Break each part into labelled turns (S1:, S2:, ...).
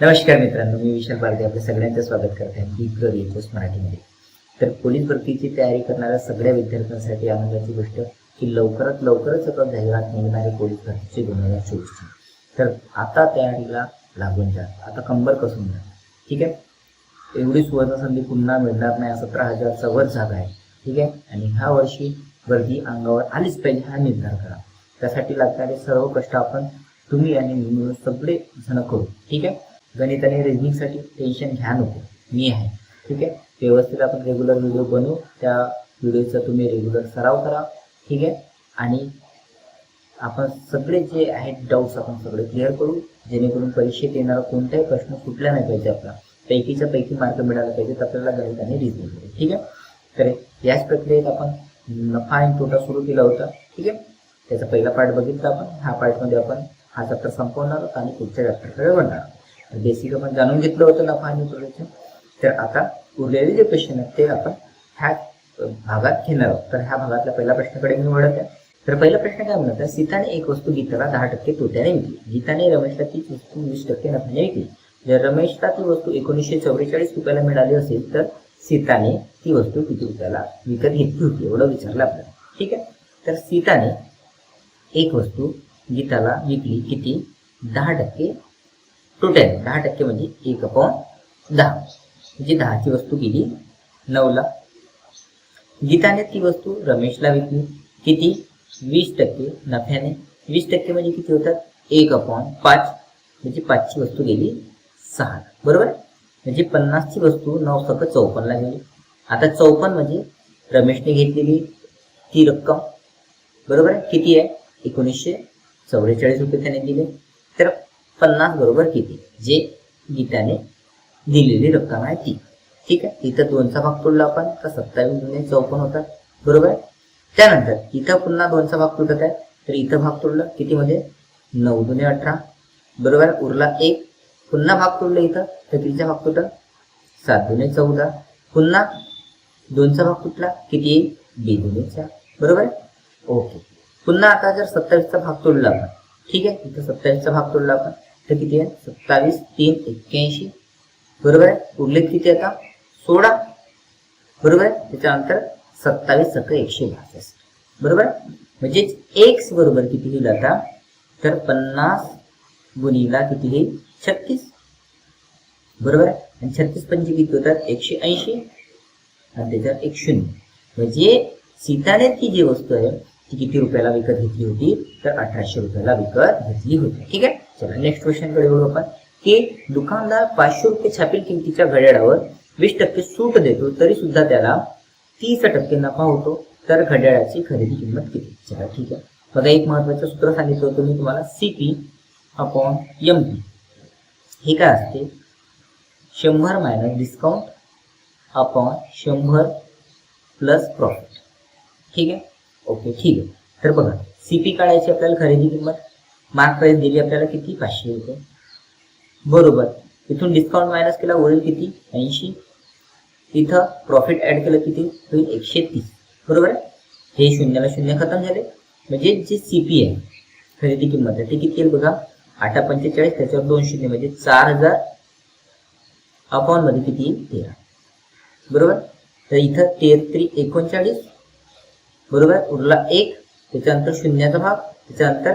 S1: नमस्कार मित्रांनो मी विशाल बालदे आपल्या सगळ्यांचं स्वागत करते दीप रिपोस्ट मराठीमध्ये. तर पोलीस भरतीची तयारी करणाऱ्या सगळ्या विद्यार्थ्यांसाठी आनंदाची गोष्ट की लवकरात लवकरच आता जाहिरात निघणारे पोलीस भरतीची दोन हजार चोवीसची तर आता तयारीला लागून जा. आता कंबर कसून जा ठीक आहे? एवढी सुवर्णसंधी पुन्हा मिळणार नाही सतरा हजारचा वर जागा आहे. ठीक आहे? आणि ह्या वर्षी वर्दी अंगावर आलीच पाहिजे हा निर्धार करा. त्यासाठी लागणारे सर्व कष्ट आपण तुम्ही आणि मी मिळून सगळे जण करू. ठीक आहे? गणित आणि रिझनिंगसाठी टेन्शन घ्या नको. मी आहे. ठीक आहे? व्यवस्थित आपण रेग्युलर व्हिडिओ बनवू. त्या व्हिडिओचा तुम्ही रेग्युलर सराव करा. ठीक आहे? आणि आपण सगळे जे आहेत डाऊट्स आपण सगळे क्लिअर करू. जेणेकरून परीक्षेत येणारा कोणताही प्रश्न सुटला नाही पाहिजे आपला. पैकीच्या पैकी मार्क मिळाला पाहिजेत आपल्याला गणित आणि रिझनिंग ठीक आहे? तर याच प्रक्रियेत आपण नफा आणि तोटा सुरू केला होता. ठीक आहे? त्याचा पहिला पार्ट बघितला आपण. ह्या पार्टमध्ये आपण हा चॅप्टर संपवणार आहोत आणि पुढच्या चॅप्टरकडे बनणार आहोत. बेसिक आपण जाणून घेतलं होतं नफा आणि तोट्याचं तर आता उरलेले जे प्रश्न आहेत ते आपण ह्या भागात घेणार आहोत. तर ह्या भागातल्या पहिल्या प्रश्नाकडे मी वळत आहे. तर पहिला प्रश्न काय म्हणत आहे? सीताने एक वस्तू गीताला दहा टक्के तोट्याने विकली. गीताने रमेशला तीच वस्तू वीस टक्के नफ्याने विकली. जर रमेशला ती वस्तू एकोणीसशे चौवेचाळीस रुपयाला मिळाली असेल तर सीताने ती वस्तू किती रुपयाला विकत घेतली होती? एवढं विचारलं आपल्याला. ठीक आहे? तर सीताने एक वस्तू गीताला विकली किती? दहा टक्के टोटल दहा टक्के म्हणजे एक अपॉन दहा. म्हणजे दहाची वस्तू गेली नऊला. गीताने ती वस्तू रमेशला विकली. किती? वीस टक्के. नफ्याने. वीस टक्के म्हणजे किती होतात? एक अपॉन पाच. म्हणजे पाचची वस्तू गेली सहा बरोबर? म्हणजे पन्नासची वस्तू नऊ सक चौपन्नला गेली. आता चौपन्न म्हणजे रमेशने घेतलेली ती रक्कम. बरोबर? आहे किती आहे? एकोणीसशे चौवेचाळीस रुपये त्याने दिले. तर पन्नास बरोबर किती? जे गीताने दिलेली रक्कम आहे ती. ठीक आहे? इथं दोनचा भाग तोडला आपण. तर सत्तावीस जुने चौपन्न होतात. बरोबर? आहे त्यानंतर इथं पुन्हा दोनचा भाग तुटत आहे. तर इथं भाग तोडलं किती मध्ये नऊ दुने अठरा. बरोबर? उरला एक. पुन्हा भाग तोडला इथं. तर कितीचा भाग तुटला? सात दुने चौदा. पुन्हा दोनचा भाग तुटला. किती? येईल बी दुने चार. बरोबर? आहे ओके. पुन्हा आता जर सत्तावीसचा भाग तोडला आपण. ठीक आहे? इथं सत्तावीसचा भाग तोडला आपण. तर किती आहे? सत्तावीस तीन एक्क्याऐंशी. बरोबर आहे? उरलेत किती आता? सोळा. बरोबर आहे? त्याच्यानंतर सत्तावीस सत्तर एकशे बासष्ट. बरोबर आहे? म्हणजेच एक्स बरोबर किती होईल आता? तर पन्नास गुणीला किती होईल छत्तीस. बरोबर आहे? आणि छत्तीस पंचे किती होतात? एकशे ऐंशी. आणि त्याच्यात एक शून्य. म्हणजे सीताने ती जी वस्तू आहे ती किती रुपयाला विकत घेतली होती? तर अठराशे रुपयाला विकत घेतली होती. ठीक आहे? चला नेक्स्ट क्वेश्चनकडे वळू आपण. की दुकानदार पाचशे रुपये छापील किमतीच्या घड्याळावर वीस टक्के सूट देतो तरी सुद्धा त्याला तीस टक्के नफा होतो तर घड्याळाची खरेदी किंमत किती? चला ठीक आहे. बघा एक महत्वाचं सूत्र सांगितलं होतं मी तुम्हाला सीपी अपॉन एम पी हे काय असते? शंभर मायनस डिस्काउंट अपॉन शंभर प्लस प्रॉफिट ठीक आहे? ओके ठीक आहे. तर बघा सीपी काढायची आपल्याला खरेदी किंमत? मार्क प्राईस दिली आपल्याला किती? पाचशे रुपये. बरोबर. इथून डिस्काउंट मायनस केला होईल किती? ऐंशी. इथं प्रॉफिट ऍड केलं किती? होईल एकशे तीस. बरोबर आहे? हे शून्याला शून्य खतम झाले. म्हणजे जे सीपी आहे खरेदी किंमत आहे ते किती येईल बघा? आठा पंचेचाळीस त्याच्यावर दोन शून्य म्हणजे चार हजार अपॉन किती? येईल तेरा. बरोबर? तर इथं तेहत्री एकोणचाळीस. बरोबर? उरला एक त्याच्यानंतर शून्याचा भाग त्याच्यानंतर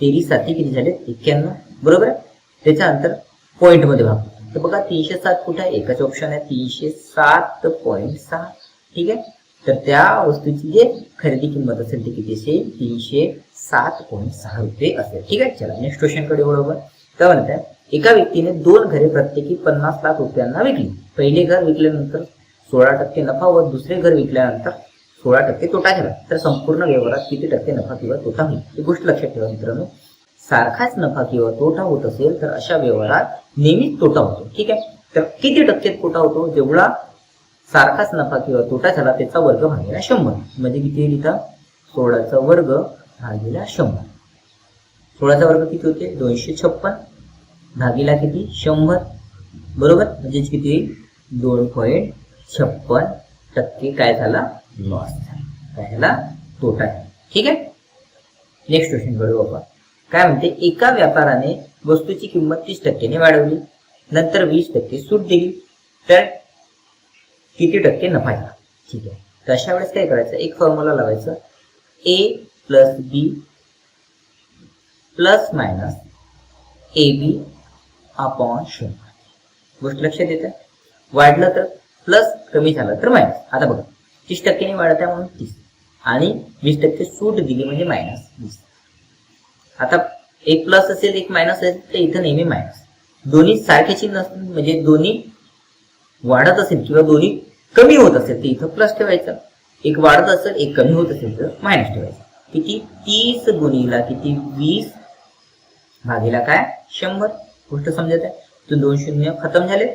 S1: तेवीस साती किती झाले? एक्क्याण्णव. बरोबर आहे? त्याच्यानंतर पॉईंटमध्ये भाग. तर बघा तीनशे सात कुठे आहे? एकच ऑप्शन आहे. तीनशे सात पॉईंट सहा. ठीक आहे? तर त्या वस्तूची जे खरेदी किंमत असेल ती किती असेल? तीनशे सात पॉईंट सहा रुपये असेल. ठीक आहे? चला नेक्स्ट क्वेश्चनकडे बरोबर काय म्हणत आहे? एका व्यक्तीने दोन घरे प्रत्येकी पन्नास लाख रुपयांना विकली. पहिले घर विकल्यानंतर सोळा टक्के नफा व दुसरे घर विकल्यानंतर सोळा टक्के तोटा झाला. तर संपूर्ण व्यवहारात किती टक्के नफा किंवा तोटा होईल? ही गोष्ट लक्षात ठेवा मित्रांनो. सारखाच नफा किंवा तोटा होत असेल तर अशा व्यवहारात नेहमीच तोटा होतो. ठीक आहे? तर किती टक्के तोटा होतो? जेवढा सारखाच नफा किंवा तोटा झाला त्याचा वर्ग भागेला शंभर. म्हणजे किती येईल इथं? सोळाचा वर्ग भागिला शंभर. सोळाचा वर्ग किती होते? दोनशे छप्पन. भागीला किती? शंभर. बरोबर? म्हणजेच किती येईल? दोन पॉईंट छप्पन टक्के. काय झाला? लॉस झाला काय झाला तोटा ठीक आहे? नेक्स्ट क्वेश्चन करू आपण. काय म्हणते? एका व्यापाराने वस्तूची किंमत तीस टक्क्याने वाढवली. नंतर वीस टक्के सूट दिली. तर किती टक्के नफा झाला? ठीक आहे. तर अशा वेळेस काय करायचं? एक फॉर्म्युला लावायचं. A plus B plus minus A B upon शून्य. गोष्ट लक्षात येते? वाढलं तर प्लस कमी झालं तर मायनस आता बघा. तीस टक्क्याने वाढत आहे म्हणून तीस. आणि वीस टक्के सूट दिली म्हणजे मायनस वीस. आता एक प्लस असेल एक मायनस असेल तर इथं नेहमी मायनस दोन्ही सारख्याची नस म्हणजे दोन्ही वाढत असेल किंवा दोन्ही कमी होत असेल तर इथं प्लस ठेवायचं. एक वाढत असेल एक कमी होत असेल तर मायनस ठेवायचं. किती? तीस गुणीला किती? वीस भागीला काय? शंभर. गोष्ट समजत आहे? तर दोन शून्य खतम झाले.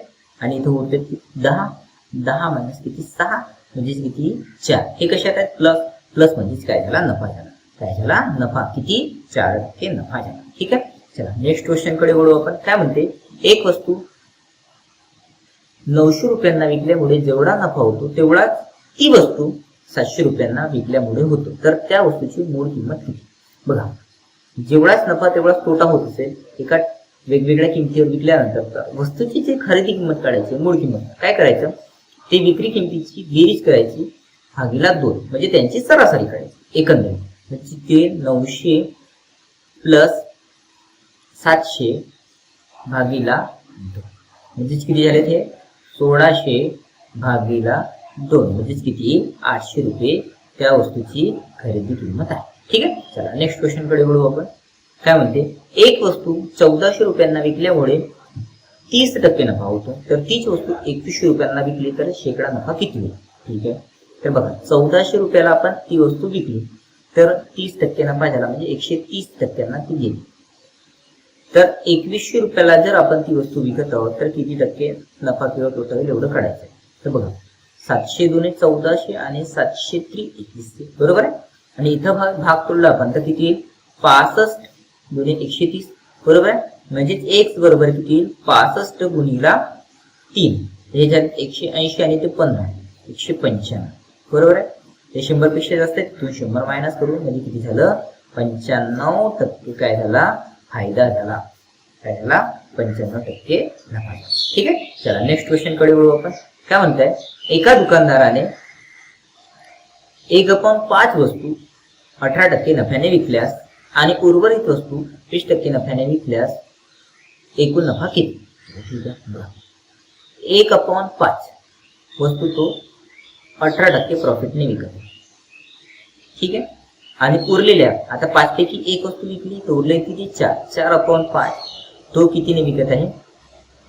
S1: आणि इथं उरते दहा. दहा मायनस किती? सहा. म्हणजेच किती? चार. हे कशात आहेत? प्लस. प्लस म्हणजेच काय झाला? नफा झाला. काय झाला? नफा. किती? चार टक्के नफा झाला. ठीक आहे? चला नेक्स्ट क्वेश्चनकडे वळू आपण. काय म्हणते? एक वस्तू नऊशे रुपयांना विकल्यामुळे जेवढा नफा होतो तेवढाच ती वस्तू सातशे रुपयांना विकल्यामुळे होतो. तर त्या वस्तूची मूळ किंमत किती? बघा जेवढाच नफा तेवढाच तोटा होत असेल एका वेगवेगळ्या किमतीवर विकल्यानंतर वस्तूची जी खरेदी किंमत काढायची मूळ किंमत काय करायचं? ते विक्री किमतीची बेरीज करायची भागीला दोन. म्हणजे त्यांची सरासरी काढायची एकंदरीत. म्हणजे ते नऊशे प्लस सातशे भागीला दोन. म्हणजेच किती झाले ते? सोळाशे भागीला दोन. म्हणजेच किती? आठशे रुपये त्या वस्तूची खरेदी किंमत आहे. ठीक आहे? चला नेक्स्ट क्वेश्चनकडे वळू आपण. काय म्हणते? एक वस्तू चौदाशे रुपयांना विकल्यामुळे तीस टक्के नफा होतो तर तीच वस्तू एकवीसशे रुपयांना विकली तर शेकडा नफा किती होईल? ठीक आहे? तर बघा चौदाशे रुपयाला आपण ती वस्तू विकली तर तीस टक्के नफा झाला म्हणजे एकशे तीस टक्क्यांना ती गेली. तर एकवीसशे रुपयाला जर आपण ती वस्तू विकत आहोत तर किती टक्के नफा किंवा तोटा होईल एवढं काढायचं आहे. तर बघा सातशे दोन्ही चौदाशे आणि सातशे त्रि एकवीसशे बरोबर आहे? आणि इथं भाग भाग तोडला आपण तर किती येईल? पासष्ट दोन्ही एकशे तीस बरोबर आहे? म्हणजेच एक्स बरोबर किती? येईल पासष्ट गुणीला तीन. हे झाले एकशे ऐंशी आणि ते पन्नास एकशे पंच्याण्णव. बरोबर आहे? ते शंभरपेक्षा जास्त आहे तिथून शंभर मायनस करून म्हणजे किती झालं? पंच्याण्णव टक्के काय झाला? फायदा झाला. काय झाला? पंच्याण्णव टक्के नफा ठीक आहे? चला नेक्स्ट क्वेश्चनकडे वळू आपण. काय म्हणताय? एका दुकानदाराने एक अपॉन पाच वस्तू अठरा टक्के नफ्याने विकल्यास आणि उर्वरित वस्तू वीस टक्के नफ्याने विकल्यास एकूण नफा किती? एक अपॉन पाच. वस्तू तो अठरा टक्के प्रॉफिटने विकत आहे. ठीक आहे? आणि उरलेल्या आता पाच पैकी एक वस्तू विकली तर उरले किती? चार. चार अपॉन पाच. तो कितीने विकत आहे?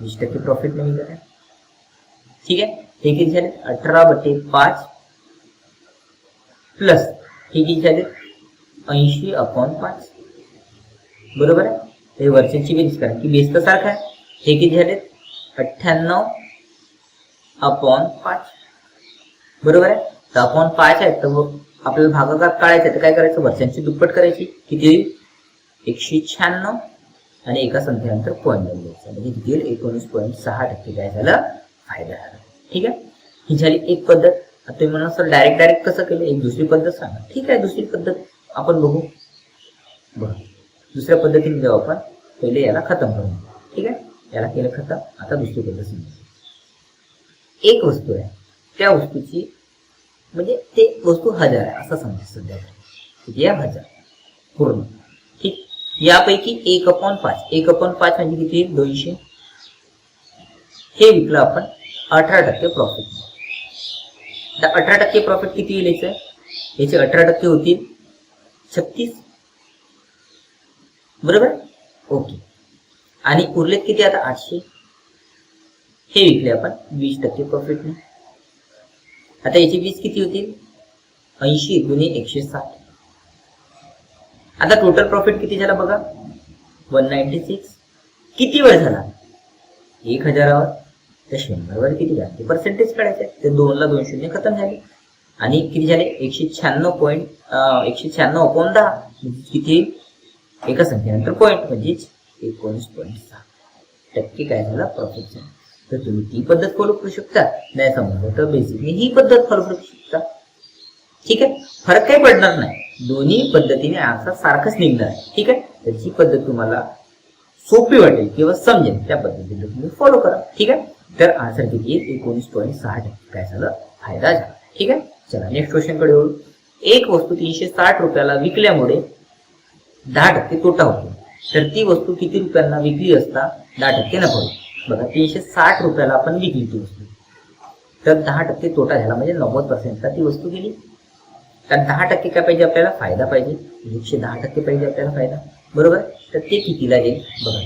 S1: वीस टक्के प्रॉफिटने विकत आहे. ठीक आहे? हे किती झाले? अठरा बटे पाच प्लस हे किती झाले? ऐंशी अपॉन पाच. बरोबर आहे? हे वर्षांची बेरीज करा की बेस तर सारखा आहे. हे किती झाले अठ्ठ्याण्णव अपॉन पाच. बरोबर आहे? तर अपॉन पाच आहे तर मग आपल्याला भागाकार काढायचा आहे तर काय करायचं? वर्षांची दुप्पट करायची. किती होईल? एकशे शहाण्णव आणि एका संख्येनंतर पॉईंट लावून द्यायचा. म्हणजे किती होईल? एकोणीस पॉईंट सहा टक्के. काय झालं? फायदा झाला. ठीक आहे? ही झाली एक पद्धत. आता तुम्ही म्हणा सर डायरेक्ट डायरेक्ट कसं केलं? एक दुसरी पद्धत सांगा. ठीक आहे दुसरी पद्धत आपण बघू. बघ दुसऱ्या पद्धतीने जाऊ आपण. पहिले याला खतम करून ठीक आहे? याला केलं खतम. आता दुसरी पद्धत समजा एक वस्तू आहे. त्या वस्तूची म्हणजे ते वस्तू हजार आहे असं समजा सध्या किती आहे? हजार. पूर्ण. ठीक? यापैकी एक अपॉन पाच. एक अपॉन पाच म्हणजे किती? येईल? दोनशे. हे विकलं आपण अठरा टक्के प्रॉफिट तर अठरा टक्के प्रॉफिट किती येईल याचं? याचे अठरा टक्के होतील छत्तीस. बरोबर? ओके. आणि उरलेत किती आता? आठशे? हे विकले आपण वीस टक्के प्रॉफिटने आता याची वीस किती होतील? ऐंशी गुणे एकशे साठ. आता टोटल प्रॉफिट किती झाला बघा? वन नाईन्टी सिक्स किती वेळ झाला? एक हजारावर. तर शंभरवर किती झाले? ते पर्सेंटेज काढायचे. ते दोनला दोन शून्य खतम झाले. आणि किती झाले? एकशे शहाण्णव पॉईंट एकशे शहाण्णव अपॉन दहा. किती? एका संख्येनंतर पॉईंट म्हणजेच एकोणीस पॉईंट सहा. टक्के काय झाला? प्रॉफिट झाला. तर तुम्ही ती पद्धत फॉलो करू शकता. नाही समजलं तर बेसिकली ही पद्धत फॉलो करू शकता. ठीक आहे? फरक काही पडणार नाही. दोन्ही पद्धतीने आन्सर सारखंच निघणार. आहे ठीक आहे? तर जी पद्धत तुम्हाला सोपी वाटेल किंवा समजेल. त्या पद्धतीने तुम्ही फॉलो करा. ठीक आहे? तर आन्सर किती? येईल एकोणीस पॉईंट सहा टक्के. काय झालं? फायदा झाला. ठीक आहे? चला नेक्स्ट क्वेश्चनकडे वळू. एक वस्तू तीनशे साठ रुपयाला विकल्यामुळे दहा टक्के तोटा होतो. तर ती वस्तू किती रुपयांना विकली असता दहा टक्के नफा होतो बघा तीनशे साठ रुपयाला आपण विकली ती वस्तू. तर दहा टक्के तोटा झाला म्हणजे नव्वद पर्सेंटला ती वस्तू गेली? कारण दहा टक्के काय पाहिजे आपल्याला? फायदा पाहिजे. एकशे दहा टक्के पाहिजे आपल्याला फायदा. बरोबर? तर ते कितीला येईल बघा.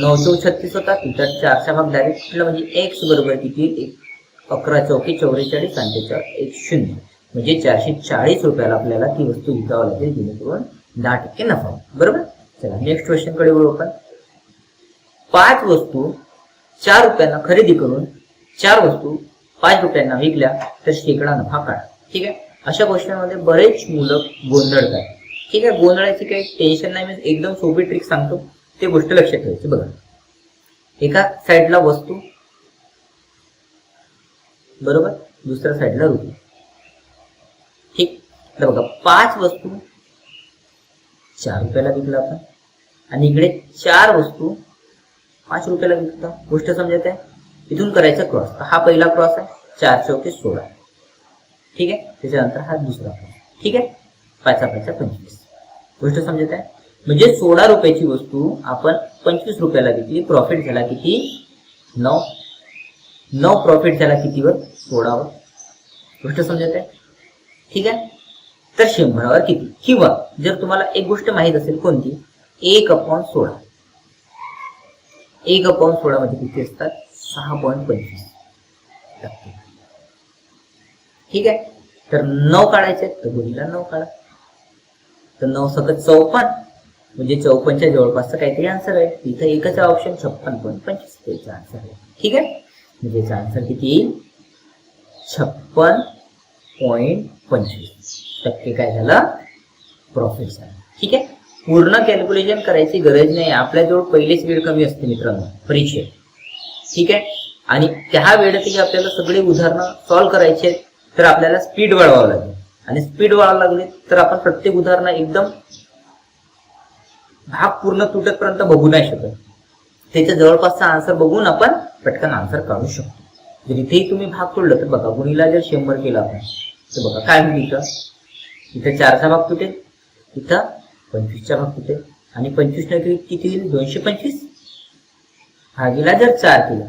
S1: नऊशे छत्तीस होता तिथं चारशा भाग डायरेक्ट म्हटलं म्हणजे एक्स बरोबर किती एक. अकरा चौके चौवेचाळीस आणि त्याच्यावर एक शून्य. म्हणजे चारशे चाळीस रुपयाला आपल्याला ती वस्तू विकावं लागेल जेणेकरून दहा टक्के नफा? बरोबर? चला नेक्स्ट क्वेश्चनकडे वळू आपण. पाच वस्तू चार रुपयांना खरेदी करून चार वस्तू पाच रुपयांना विकल्या तर शेकडा नफा काढा. ठीक आहे? अशा गोष्टींमध्ये बरेच मुलं गोंधळतात. ठीक आहे? गोंधळाची काही टेन्शन नाही मी एकदम सोपी ट्रिक सांगतो. ते गोष्ट लक्षात ठेवायची. बघा. एका साईडला वस्तू बरोबर? दुसऱ्या साईडला रुपये. ठीक? तर बघा पाच वस्तू चार रुपयाला विकला आपण आणि इकडे चार वस्तू पाच रुपयाला विकता. गोष्ट समजत आहे? इथून करायचा क्रॉस हा पहिला क्रॉस आहे. चार चौके सोळा. ठीक आहे? त्याच्यानंतर हा दुसरा क्रॉस ठीक आहे? पाचा पाचा पंचवीस. गोष्ट समजत आहे? म्हणजे सोळा रुपयाची वस्तू आपण पंचवीस रुपयाला विकली. प्रॉफिट झाला किती? नऊ. नऊ प्रॉफिट झाला कितीवर? सोळावर. गोष्ट समजत आहे? ठीक आहे? तर शंभरावर किती? किंवा जर तुम्हाला एक गोष्ट माहीत असेल कोणती? एक अपॉन सोळा. एक अपॉन सोळा मध्ये किती असतात? सहा पॉईंट पंचवीस. टक्के. ठीक आहे? तर नऊ काढायचे तर गुणीला नऊ काढा. तर नऊ सकत चौपन्न म्हणजे चौपन्नच्या जवळपासचं काहीतरी आन्सर आहे. इथं एकच ऑप्शन छप्पन पॉईंट पंचवीस. त्याचा आन्सर आहे. ठीक आहे? म्हणजे याचा आन्सर किती येईल? छप्पन पॉईंट पंचवीस. टक्के काय झालं? प्रॉफिट झालं. ठीक आहे? पूर्ण कॅल्क्युलेशन करायची गरज नाही. आपल्याजवळ पहिलेच वेळ कमी असते मित्रांनो. परीक्षेत. ठीक आहे? आणि त्या वेळेतही आपल्याला सगळे उदाहरणं सॉल्व्ह करायचे आहेत, तर आपल्याला स्पीड वाढवावं लागेल. आणि स्पीड वाढवावं लागले तर आपण प्रत्येक उदाहरण एकदम भाग पूर्ण तुटतपर्यंत बघू नाही शकत. त्याच्या जवळपासचा आन्सर बघून आपण पटकन आन्सर काढू शकतो. जर इथेही तुम्ही भाग तोडलं तर बघा गुणीला जर शंभर केला आपण तर बघा काय होईल इथं चारचा भाग तुटेल इथं पंचवीसचा भाग तुटेल आणि पंचवीस न किती येईल दोनशे पंचवीस? भागीला जर चार केला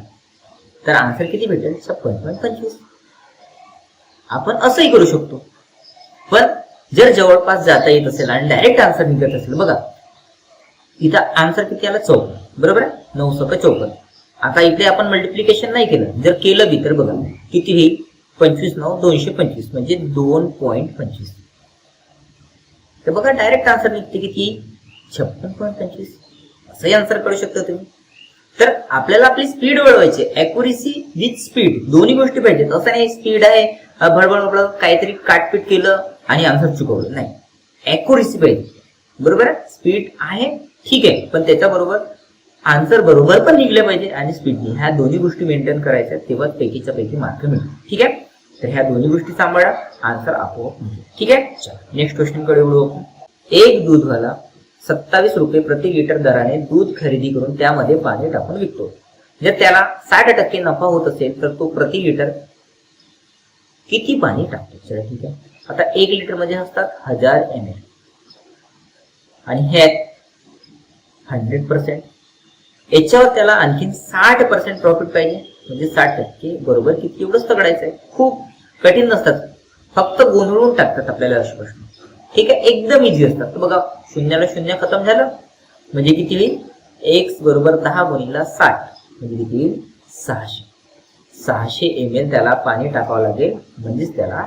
S1: तर आन्सर किती भेटेल? छप्पन पॉईंट पंचवीस. आपण असंही करू शकतो. पण जर जवळपास जाता येत असेल आणि डायरेक्ट आन्सर निघत असेल बघा. इथं आन्सर किती आला? चौपन्न. बरोबर आहे? नऊ सक चौपन्न. आता इकडे आपण मल्टिप्लिकेशन नाही केलं. जर केलं बी तर बघा. किती होईल? पंचवीस नऊ दोनशे पंचवीस. म्हणजे दोन पॉईंट पंचवीस. तर बघा डायरेक्ट आन्सर निघते किती छप्पन पॉईंट पंचवीस. असंही आन्सर करू शकता तुम्ही. तर आपल्याला आपली स्पीड वळवायची अॅक्युरेसी विथ स्पीड दोन्ही गोष्टी पाहिजेत. असं नाही स्पीड आहे भडबड भडबड काहीतरी काटपीट केलं आणि आन्सर चुकवलं. नाही. अॅक्युरेसी पाहिजे. बरोबर? आहे स्पीड आहे ठीक आहे. पण त्याच्याबरोबर आन्सर बरोबर पण निघले पाहिजे आणि स्पीड ह्या दोन्ही गोष्टी मेंटेन करायच्या तेव्हा पैकीच्या पैकी मार्क मिळतील. ठीक आहे? तर ह्या दोन्ही गोष्टी सांभाळा. आन्सर आपोआप म्हणजे. ठीक आहे? नेक्स्ट क्वेश्चनकडे वळू आपण. एक दूधवाला सत्तावीस रुपये प्रति लिटर दराने दूध खरेदी करून त्यामध्ये पाणी टाकून विकतो. जर त्याला साठ टक्के नफा होत असेल तर तो प्रति लिटर किती पाणी टाकतो? चला ठीक आहे. आता एक लिटरमध्ये असतात हजार एम एल आणि हे हंड्रेड पर्सेंट याच्यावर त्याला आणखीन साठ पर्सेंट प्रॉफिट पाहिजे. म्हणजे साठ टक्के बरोबर किती? एवढंच तगडायचं आहे खूप कठीण नसतात. फक्त गोंधळून टाकतात आपल्याला असे प्रश्न. ठीक आहे? एकदम इझी असतात. तर बघा शून्याला शून्य खतम झालं. म्हणजे किती होईल? एक्स बरोबर दहा गुणीला साठ. म्हणजे किती होईल? सहाशे. सहाशे एम एल त्याला पाणी टाकावं लागेल. म्हणजेच त्याला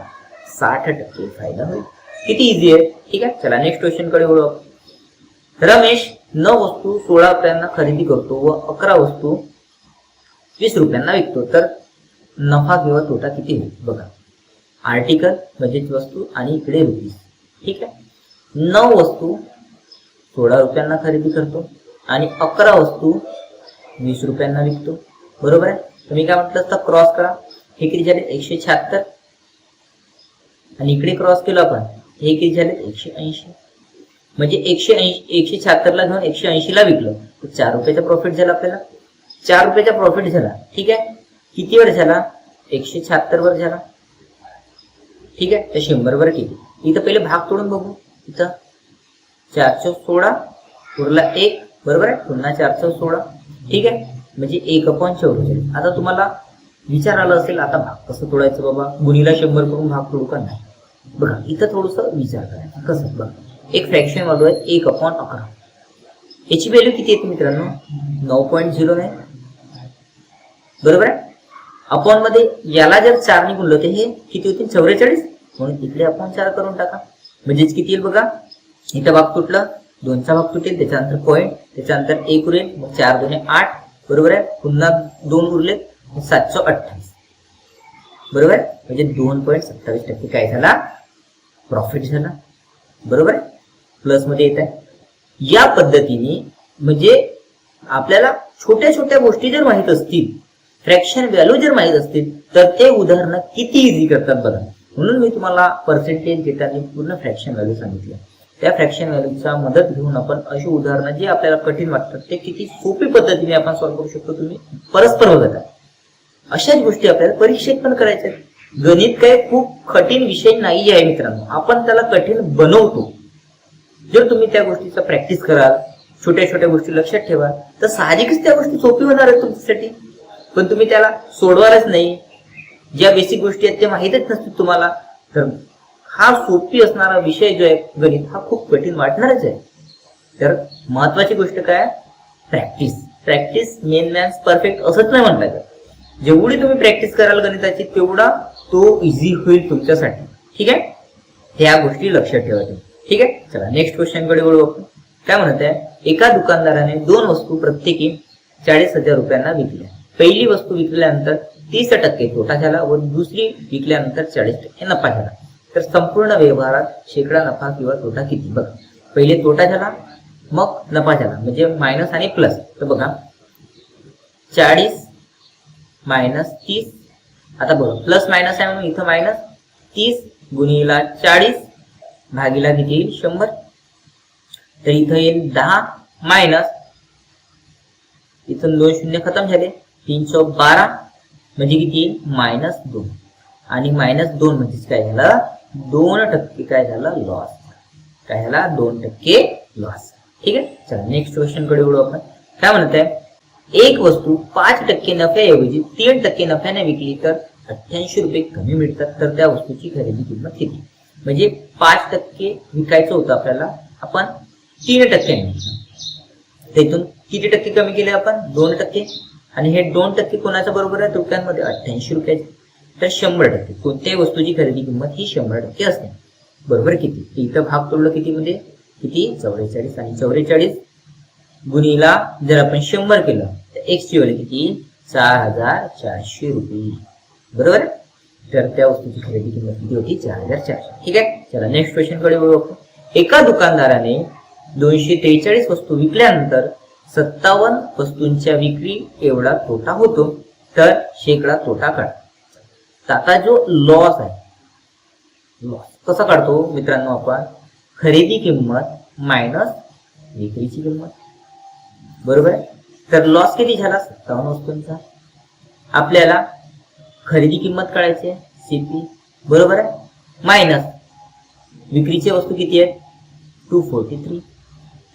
S1: साठ टक्के फायदा होईल. किती इझी आहे? ठीक आहे? चला नेक्स्ट क्वेश्चनकडे ओळख रमेश नऊ वस्तू सोळा रुपयांना खरेदी करतो व अकरा वस्तू वीस रुपयांना विकतो. तर नफा किंवा तोटा किती होईल बघा. आर्टिकल म्हणजेच वस्तू आणि इकडे रुपीज ठीक आहे? नऊ वस्तू सोळा रुपयांना खरेदी करतो आणि अकरा वस्तू वीस रुपयांना विकतो. बरोबर आहे? तुम्ही काय म्हटलं असतं? क्रॉस करा. हे किती झाले? एकशे शहात्तर. आणि इकडे क्रॉस केलं आपण हे किती झाले? एकशे ऐंशी. म्हणजे एकशे ऐंशी एकशे शहात्तरला घेऊन एकशे ऐंशीला विकलं. तर चार रुपयाचा प्रॉफिट झाला आपल्याला. चार रुपयाचा प्रॉफिट झाला. ठीक आहे? किती वर झाला? एकशे शहात्तर वर झाला. ठीक आहे? तर शंभर वर किती इथं पहिले भाग तोडून बघू. इथं चारशे सोळा उरला एक. बरोबर आहे? पुन्हा चारशे सोळा. ठीक आहे? म्हणजे एक अपॉन चौवेचाळीस आता तुम्हाला विचार आला असेल आता भाग कसं तोडायचं बाबा? गुणीला शंभर करून भाग तोडू का नाही? बघा इथं थोडस विचार करायचा. कसं? बघा. एक फ्रॅक्शन वाढू आहे एक अपॉन अकरा. याची व्हॅल्यू किती येते मित्रांनो? नऊ पॉईंट झिरो नाही बरोबर आहे? अपॉनमध्ये याला जर चारने गुणलं तर हे किती होतील? चौवेचाळीस? म्हणून तिकडे अपॉन चार करून टाका. म्हणजेच किती येईल बघा? इथं भाग तुटला दोनचा भाग तुटेल त्याच्यानंतर पॉईंट त्याच्यानंतर एक उरेल मग चार दोन आठ बरोबर आहे? पुन्हा दोन उरले सातशे अठ्ठावीस. बरोबर आहे? म्हणजे दोन पॉईंट सत्तावीस टक्के काय झाला? प्रॉफिट झाला. बरोबर आहे? प्लसमध्ये येत आहे. या पद्धतीने म्हणजे आपल्याला छोट्या छोट्या गोष्टी जर माहीत असतील फ्रॅक्शन व्हॅल्यू जर माहीत असतील तर ते उदाहरणं किती इझी करतात बघा. म्हणून मी तुम्हाला पर्सेंटेज घेताना पूर्ण फ्रॅक्शन व्हॅल्यू सांगितलं. त्या फ्रॅक्शन व्हॅल्यूचा मदत घेऊन आपण अशी उदाहरणं जे आपल्याला कठीण वाटतात ते किती सोपी पद्धतीने आपण सॉल्व्ह करू शकतो तुम्ही परस्पर बघत अशाच गोष्टी आपल्याला परीक्षेत पण करायच्या गणित काय खूप कठीण विषय नाही आहे मित्रांनो. आपण त्याला कठीण बनवतो. जर तुम्ही त्या गोष्टीचा प्रॅक्टिस कराल छोट्या छोट्या गोष्टी लक्षात ठेवा तर साहजिकच त्या गोष्टी सोपी होणार आहेत तुमच्यासाठी. पण तुम्ही त्याला सोडवालच नाही. ज्या बेसिक गोष्टी आहेत त्या माहीतच नसतील तुम्हाला. तर हा सोपी असणारा विषय जो आहे गणित हा खूप कठीण वाटणारच आहे. तर महत्वाची गोष्ट काय? Practice practice men man's perfect असंच नाही म्हटलं तर जेवढी तुम्ही प्रॅक्टिस कराल गणिताची तेवढा तो इझी होईल तुमच्यासाठी. ठीक आहे? ह्या गोष्टी लक्षात ठेवा तुम्ही. ठीक आहे? चला नेक्स्ट क्वेश्चनकडे वळू आपण. काय म्हणत आहे? एका दुकानदाराने दोन वस्तू प्रत्येकी चाळीस हजार रुपयांना विकल्या. पहिली वस्तू विकल्यानंतर तीस टक्के तोटा झाला व दुसरी विकल्यानंतर चाळीस टक्के नफा झाला. तर संपूर्ण व्यवहारात शेकडा नफा किंवा तोटा किती? बघा पहिले तोटा झाला मग नफा झाला म्हणजे मायनस आणि प्लस तर बघा चाळीस मायनस तीस आता बघा प्लस मायनस आहे म्हणून इथं मायनस तीस गुणीला चाळीस भागीला किती येईल? शंभर. तर इथं येईल दहा मायनस इथून दोन शून्य खतम झाले. तीनशे बारा म्हणजे किती? मायनस दोन. आणि मायनस दोन म्हणजेच काय झालं? दोन टक्के काय झालं? लॉस काय झाला? दोन टक्के लॉस ठीक आहे? चला नेक्स्ट क्वेश्चनकडे वळू आपण. काय म्हणत आहे? एक वस्तू पाच टक्के नफ्याऐवजी तीन टक्के नफ्याने विकली तर अठ्ठ्याऐंशी रुपये कमी मिळतात. तर त्या वस्तूची खरेदी किंमत किती? म्हणजे पाच टक्के विकायचं होतं आपल्याला. आपण तीन टक्क्यांनी तिथून किती टक्के कमी केले आपण? दोन टक्के. आणि हे दोन टक्के कोणाच्या बरोबर आहे? रुपयांमध्ये अठ्ठ्याऐंशी रुपयाचे. तर शंभर टक्के. कोणत्याही वस्तूची खरेदी किंमत ही शंभर टक्के असते. बरोबर किती? इथं भाग तोडलं किती मध्ये किती? चौवेचाळीस आणि चौवेचाळीस गुणीला जर आपण शंभर केलं तर एक्स ची व्हॅल्यू किती? चार हजार चारशे रुपये. बरोबर? तर त्या वस्तूची खरेदी किंमत किती होती? चार हजार चारशे. ठीक आहे? चला नेक्स्ट क्वेश्चनकडे बघू एका दुकानदाराने दोनशे त्रेचाळीस वस्तू विकल्यानंतर सत्तावन्न वस्तूंच्या विक्री एवढा तोटा होतो. तर शेकडा तोटा काढतो आता जो लॉस आहे लॉस कसा काढतो मित्रांनो आपण? खरेदी किंमत मायनस विक्रीची किंमत. बरोबर आहे? तर लॉस किती झाला? सत्तावन्न वस्तूंचा. आपल्याला खरेदी किंमत काढायची आहे सीपी बरोबर आहे? मायनस विक्रीच्या वस्तू किती आहेत टू फोर्टी थ्री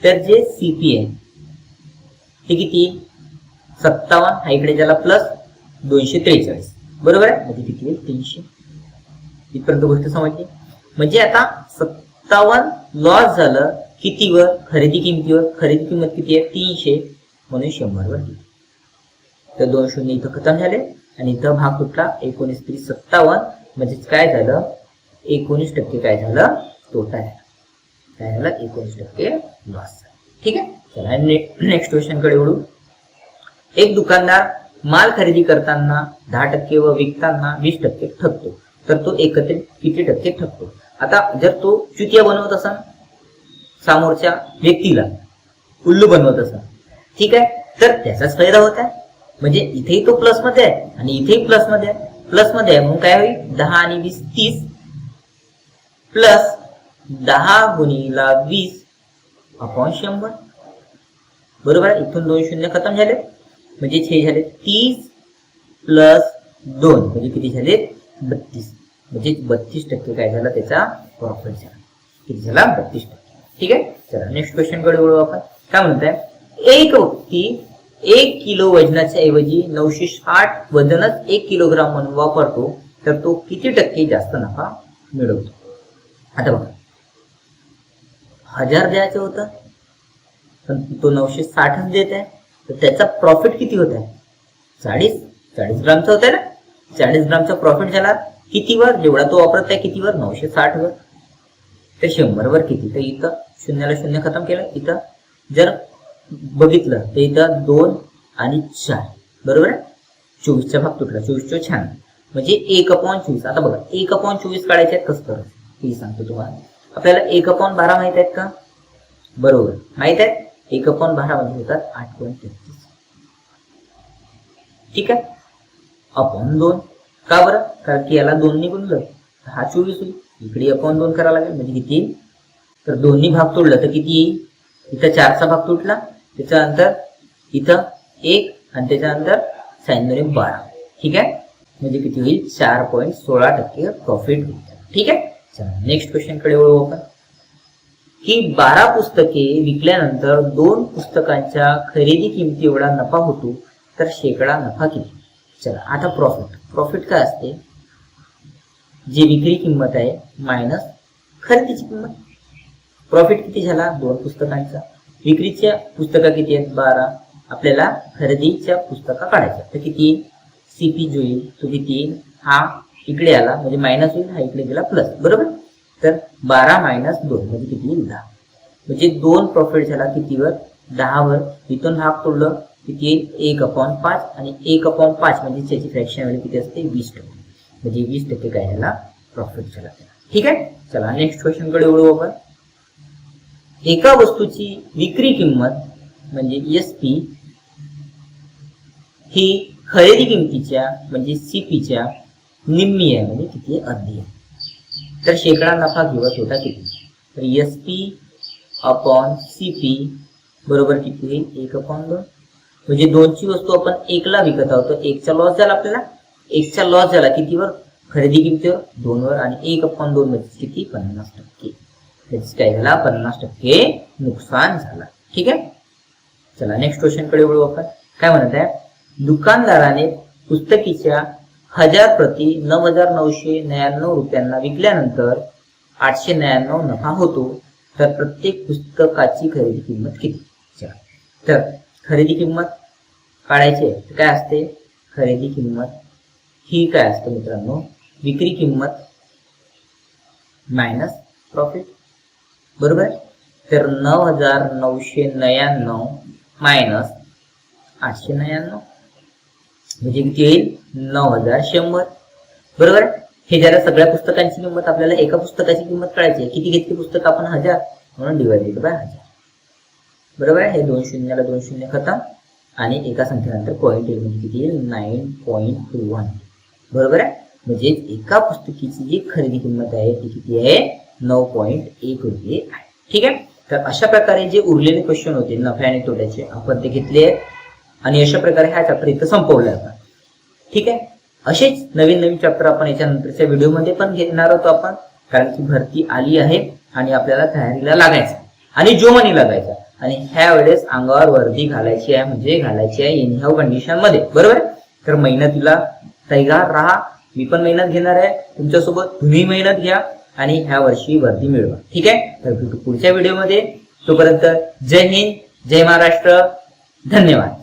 S1: तर जे सीपी आहे हे किती? सत्तावन्न. हा इकडे ज्याला प्लस दोनशे त्रेचाळीस. बरोबर आहे? म्हणजे किती आहे? तीनशे. इथपर्यंत गोष्ट समजली? म्हणजे आता सत्तावन्न लॉस झालं कितीवर? खरेदी किमतीवर. खरेदी किंमत किती आहे? तीनशे. म्हणून शंभरवर गेली. तर दोन शून्य इथं खतम झाले. आणि इथं भाग कुठला? एकोणीस त्रीस सत्तावन्न. म्हणजेच काय झालं? एकोणीस टक्के काय झालं? तोटा आहे काय झालं? एकोणीस टक्के लॉस ठीक आहे? चला नेक्स्ट क्वेश्चनकडे वळू. एक दुकानदार माल खरेदी करताना दहा टक्के व विकताना वीस टक्के ठकतो तर तो एकत्रित किती टक्के ठकतो आता जर तो चुतिया बनवत असा समोरच्या व्यक्तीला उल्लू बनवत असा ठीक आहे? तर त्याचाच फायदा होत आहे. म्हणजे इथेही तो प्लसमध्ये आहे आणि इथेही प्लसमध्ये आहे. प्लसमध्ये आहे म्हणून काय होईल? दहा आणि वीस तीस. प्लस दहा गुणीला वीस अपॉन शंभर. बरोबर आहे? इथून दोन शून्य खतम झाले. म्हणजे हे झाले तीस प्लस दोन. म्हणजे किती झाले? बत्तीस. म्हणजे बत्तीस टक्के काय झाला? त्याचा प्रॉफिट झाला. किती झाला? बत्तीस टक्के. ठीक आहे? चला नेक्स्ट क्वेश्चनकडे वळू आपण. काय म्हणताय? एक व्यक्ती एक किलो वजनाच्या ऐवजी नऊशे साठ वजनच एक किलोग्राम म्हणून वापरतो तर तो किती टक्के जास्त नफा मिळवतो? आता बघा. हजार द्यायचं होतं. तर तो नऊशे साठच देत आहे. तर त्याचा प्रॉफिट किती होत आहे? चाळीस. चाळीस ग्रामचा होत आहे ना? चाळीस ग्रामचा प्रॉफिट झाला. कितीवर? जेवढा तो वापरत आहे कितीवर? नऊशे साठ वर तर शंभर वर किती? तर इथं शून्याला शून्य खतम केलं. इथं जर बघितलं तर इथं दोन आणि चार. बरोबर आहे? चोवीसचा भाग तुटला. चोवीसचा छान. म्हणजे एक अपॉन चोवीस. आता बघा एक अपॉन चोवीस काढायचे आहेत कसं करायचं? हे सांगतो तुम्हाला. आपल्याला एक अपॉन बारा माहीत आहेत का? बरोबर. माहीत आहे एक अपॉन बारा म्हणजे होतात आठ पॉईंट तेहतीस. ठीक आहे? अपॉन दोन. का बरं? कारण की याला दोन निघून जाईल हा चोवीस होईल. इकडे अपॉन दोन करावं लागेल म्हणजे किती येईल? तर दोन्ही भाग तोडला तर किती येईल? इथं चारचा भाग तुटला. त्याच्यानंतर इथं एक आणि त्याच्यानंतर साईन बारा. ठीक आहे? म्हणजे किती होईल? चार पॉईंट सोळा टक्के प्रॉफिट होईल. ठीक आहे? चला नेक्स्ट क्वेश्चनकडे वळू आपण. की बारा पुस्तके विकल्यानंतर दोन पुस्तकांच्या खरेदी किमती एवढा नफा होतो तर शेकडा नफा किती? चला आता प्रॉफिट प्रॉफिट काय असते? जी विक्री किंमत आहे मायनस खरेदीची किंमत. प्रॉफिट किती झाला? दोन पुस्तकांचा. विक्रीच्या पुस्तका किती आहेत? बारा. आपल्याला खरेदीच्या पुस्तका काढायच्या तर किती? सीपी जो येईल तो किती येईल? हा इकडे आला. म्हणजे मायनस होईल हा इकडे गेला प्लस बरोबर? तर बारा मायनस दोन म्हणजे किती येईल? दहा. म्हणजे दोन प्रॉफिट झाला कितीवर? दहावर. इथून हाफ तोडलं किती येईल? एक अपॉन पाच आणि एक अपॉन पाच म्हणजे त्याची फ्रॅक्शन व्हॅल्यू किती असते? वीस टक्के. म्हणजे वीस टक्के काय झाला? प्रॉफिट झाला. ठीक आहे? चला नेक्स्ट क्वेश्चनकडे वळू आपण. एका वस्तूची विक्री किंमत म्हणजे एस पी ही खरेदी किमतीच्या म्हणजे सीपीच्या निम्मी आहे. म्हणजे किती आहे? अर्धी आहे. तर शेकडा नफा घेवत होता किती? तर S P upon C P बरोबर किती होईल? एक अपॉन दोन. म्हणजे दोनची वस्तू आपण एकला विकत आहोत तर एकचा लॉस झाला आपल्याला. एकचा लॉस झाला कितीवर? खरेदी किमतीवर दोनवर. आणि एक अपॉन दोन म्हणजे किती? पन्नास टक्के. काय झाला? पन्नास टक्के नुकसान झाला. ठीक आहे? चला नेक्स्ट क्वेश्चनकडे वळू आपण. काय म्हणत आहे? दुकानदाराने पुस्तकीच्या हजार प्रति नऊ हजार नऊशे नव्याण्णव रुपयांना विकल्यानंतर आठशे नव्याण्णव नफा होतो. तर प्रत्येक पुस्तकाची खरेदी किंमत किती? तर खरेदी किंमत काढायची आहे तर काय असते? खरेदी किंमत ही काय असते मित्रांनो? विक्री किंमत मायनस प्रॉफिट. बरोबर? तर नऊ हजार नऊशे नव्याण्णव मायनस आठशे नव्याण्णव. म्हणजे किती येईल नऊ हजार शंभर. बरोबर? आहे? हे जरा सगळ्या पुस्तकांची किंमत आपल्याला एका पुस्तकाची किंमत कळायची आहे. किती घेतली पुस्तक आपण? हजार. म्हणून डिवाइडेड बाय हजार. बरोबर? आहे हे दोन शून्याला दोन शून्य खतम. आणि एका संख्येनंतर पॉईंट येईल. म्हणजे किती येईल? नाईन पॉईंट टू वन बरोबर? आहे म्हणजे एका पुस्तकीची जी खरेदी किंमत आहे ती किती आहे? नऊ पॉईंट एक रुपये आहे. ठीक आहे? तर अशा प्रकारे जे उरलेले क्वेश्चन होते नफ्या आणि तोट्याचे आपण ते घेतले आहेत. आणि अशा प्रकारे हा चॅप्टर इथं संपवला आपण ठीक आहे? असेच नवीन नवीन चॅप्टर आपण याच्यानंतरच्या व्हिडिओमध्ये पण घेणार आहोत आपण. कारण की भरती आली आहे आणि आपल्याला तयारीला लागायचं आणि जोमनी लागायचा आणि ह्या वेळेस अंगावर वर्दी घालायची आहे म्हणजे घालायची आहे इन ह्या कंडिशनमध्ये. बरोबर? आहे? तर मेहनतीला तयार राहा. मी पण मेहनत घेणार आहे. तुमच्यासोबत तुम्ही मेहनत घ्या आणि ह्या वर्षी वर्दी मिळवा. ठीक आहे? तर पुढच्या व्हिडिओमध्ये तोपर्यंत जय हिंद जय महाराष्ट्र. धन्यवाद.